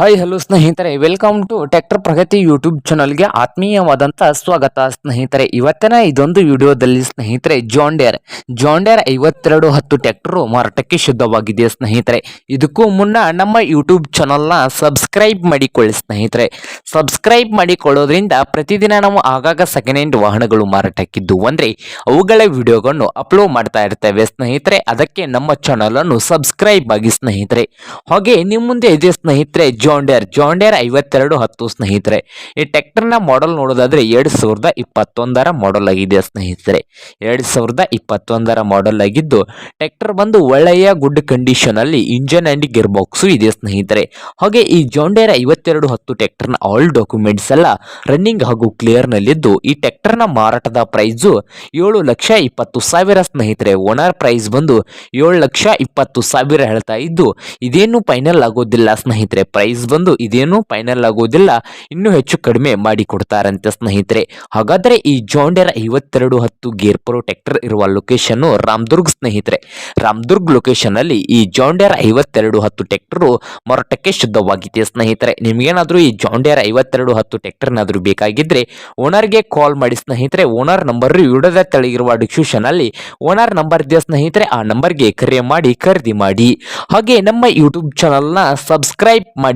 Hi hello ಸ್ನೇಹಿತರೆ. Welcome to tractor Pragati YouTube ಚಾನಲ್ಗೆ ಆತ್ಮೀಯವಾದಂಥ ಸ್ವಾಗತ, ಸ್ನೇಹಿತರೆ. ಇವತ್ತಿನ ಇದೊಂದು ವಿಡಿಯೋದಲ್ಲಿ ಸ್ನೇಹಿತರೆ ಜಾಂಡೇರ್ ಜಾಂಡೇರ್ ಐವತ್ತೆರಡು ಹತ್ತು ಟ್ಯಾಕ್ಟರು ಮಾರಾಟಕ್ಕೆ ಶುದ್ಧವಾಗಿದೆ ಸ್ನೇಹಿತರೆ? ಇದಕ್ಕೂ ಮುನ್ನ ನಮ್ಮ ಯೂಟ್ಯೂಬ್ ಚಾನಲ್ನ ಸಬ್ಸ್ಕ್ರೈಬ್ ಮಾಡಿಕೊಳ್ಳಿ, ಸ್ನೇಹಿತರೆ. ಸಬ್ಸ್ಕ್ರೈಬ್ ಮಾಡಿಕೊಳ್ಳೋದ್ರಿಂದ ಪ್ರತಿದಿನ ನಾವು ಆಗಾಗ ಸೆಕೆಂಡ್ ಹ್ಯಾಂಡ್ ವಾಹನಗಳು ಮಾರಾಟಕ್ಕಿದ್ದು. ಅಂದರೆ ಅವುಗಳ ವಿಡಿಯೋಗಳನ್ನು ಅಪ್ಲೋಡ್ ಮಾಡ್ತಾ ಇರ್ತೇವೆ, ಸ್ನೇಹಿತರೆ. ಅದಕ್ಕೆ ನಮ್ಮ ಚಾನಲನ್ನು ಸಬ್ಸ್ಕ್ರೈಬ್ ಆಗಿ, ಸ್ನೇಹಿತರೆ. ಹಾಗೆ ನಿಮ್ಮ ಮುಂದೆ ಇದೆ, ಸ್ನೇಹಿತರೆ ಜಾಂಡೇರ್ ಜಾಂಡೇರ್ ಐವತ್ತೆರಡು ಹತ್ತು ಸ್ನೇಹಿತರೆ. ಈ ಟ್ರ್ಯಾಕ್ಟರ್ನ ಮಾಡೆಲ್ ನೋಡೋದಾದ್ರೆ ಎರಡು ಸಾವಿರದ ಇಪ್ಪತ್ತೊಂದರ ಮಾಡೆಲ್ ಆಗಿದೆ ಸ್ನೇಹಿತರೆ. ಎರಡು ಸಾವಿರದ ಇಪ್ಪತ್ತೊಂದರ ಮಾಡೆಲ್ ಆಗಿದ್ದು ಟ್ಯಾಕ್ಟರ್ ಬಂದು ಒಳ್ಳೆಯ ಗುಡ್ ಕಂಡೀಷನ್ ಅಲ್ಲಿ ಇಂಜನ್ ಅಂಡ್ ಗಿರ್ ಬಾಕ್ಸು ಇದೆ ಸ್ನೇಹಿತರೆ. ಹಾಗೆ ಈ ಜಾಂಡೇರ್ ಐವತ್ತೆರಡು ಹತ್ತು ಟ್ರ್ಯಾಕ್ಟರ್ನ ಆಲ್ ಡಾಕ್ಯುಮೆಂಟ್ಸ್ ಎಲ್ಲ ರನ್ನಿಂಗ್ ಹಾಗೂ ಕ್ಲಿಯರ್ ನಲ್ಲಿದ್ದು, ಈ ಟ್ರ್ಯಾಕ್ಟರ್ನ ಮಾರಾಟದ ಪ್ರೈಸು ಏಳು ಲಕ್ಷ ಇಪ್ಪತ್ತು ಸಾವಿರ ಸ್ನೇಹಿತರೆ. ಓನರ್ ಪ್ರೈಸ್ ಬಂದು ಏಳು ಲಕ್ಷ ಇಪ್ಪತ್ತು ಸಾವಿರ ಹೇಳ್ತಾ ಇದ್ದು, ಇದೇನು ಫೈನಲ್ ಆಗೋದಿಲ್ಲ ಸ್ನೇಹಿತರೆ. ಪ್ರೈಸ್ ಬಂದು ಇದೇನು ಫೈನಲ್ ಆಗೋದಿಲ್ಲ, ಇನ್ನೂ ಹೆಚ್ಚು ಕಡಿಮೆ ಮಾಡಿಕೊಡ್ತಾರಂತೆ ಸ್ನೇಹಿತರೆ. ಹಾಗಾದರೆ ಈ ಜಾಂಡೇರ್ ಐವತ್ತೆರಡು ಹತ್ತು ಗೇರ್ ಪ್ರೋ ಟ್ರ್ಯಾಕ್ಟರ್ ಇರುವ ಲೊಕೇಶನ್ ರಾಮದುರ್ಗ್ ಸ್ನೇಹಿತರೆ. ರಾಮದುರ್ಗ್ ಲೊಕೇಶನ್ ಅಲ್ಲಿ ಈ ಜಾಂಡೇರ್ ಐವತ್ತೆರಡು ಹತ್ತು ಟ್ರ್ಯಾಕ್ಟರ್ ಮಾರಾಟಕ್ಕೆ ಶುದ್ಧವಾಗಿದೆ ಸ್ನೇಹಿತರೆ. ನಿಮ್ಗೇನಾದ್ರೂ ಈ ಜಾಂಡೇರ್ ಐವತ್ತೆರಡು ಹತ್ತು ಬೇಕಾಗಿದ್ರೆ ಓನರ್ಗೆ ಕಾಲ್ ಮಾಡಿ ಸ್ನೇಹಿತರೆ. ಓನರ್ ನಂಬರ್ ಇಡದ ತೆಳಗಿರುವ ಡಿಸ್ಕ್ರಿಪ್ಷನ್ ಅಲ್ಲಿ ಓನರ್ ನಂಬರ್ ಇದೆ ಸ್ನೇಹಿತರೆ. ಆ ನಂಬರ್ಗೆ ಕರೆ ಮಾಡಿ, ಖರೀದಿ ಮಾಡಿ. ಹಾಗೆ ನಮ್ಮ ಯೂಟ್ಯೂಬ್ ಚಾನಲ್ನ ಸಬ್ಸ್ಕ್ರೈಬ್